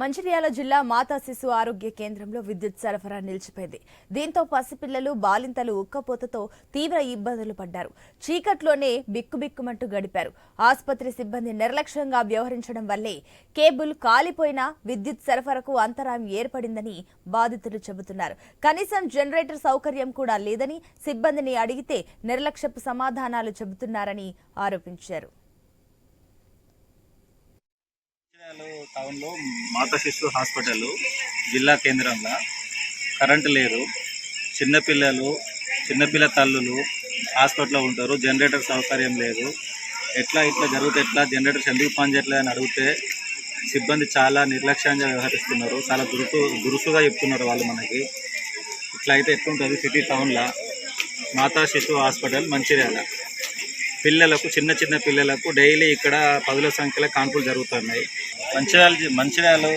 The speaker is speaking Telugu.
మంచిర్యాల జిల్లా మాతా శిశు ఆరోగ్య కేంద్రంలో విద్యుత్ సరఫరా నిలిచిపోయింది. దీంతో పసిపిల్లలు బాలింతలు ఉక్కపోతతో తీవ్ర ఇబ్బందులు పడ్డారు. చీకట్లోనే బిక్కుబిక్కుమంటూ గడిపారు. ఆసుపత్రి సిబ్బంది నిర్లక్ష్యంగా వ్యవహరించడం వల్లే కేబుల్ కాలిపోయినా విద్యుత్ సరఫరాకు అంతరాయం ఏర్పడిందని బాధితులు చెబుతున్నారు. కనీసం జనరేటర్ సౌకర్యం కూడా లేదని సిబ్బందిని అడిగితే నిర్లక్ష్యపు సమాధానాలు చెబుతున్నారని ఆరోపించారు మంచిర్యాల టౌన్లో మాతా శిశు హాస్పిటల్ జిల్లా కేంద్రంలో. కరెంటు లేదు. చిన్నపిల్లలు చిన్నపిల్ల తల్లులు హాస్పిటల్లో ఉంటారు. జనరేటర్ సౌకర్యం లేదు. ఎట్లా ఇట్లా జరిగితే ఎట్లా? జనరేటర్స్ ఎందుకు పనిచేయట్లేదు అని అడిగితే సిబ్బంది చాలా నిర్లక్ష్యంగా వ్యవహరిస్తున్నారు. చాలా దురుసు దురుసుగా చెప్తున్నారు వాళ్ళు మనకి. ఇట్లా అయితే ఎట్లుంటుంది? సిటీ టౌన్లో మాతా శిశు హాస్పిటల్ మంచిర్యాల. పిల్లలకు చిన్న చిన్న పిల్లలకు డైలీ ఇక్కడ పదుల సంఖ్యలో కాన్పులు జరుగుతున్నాయి. మంచిర్యాల మంచిర్యాలు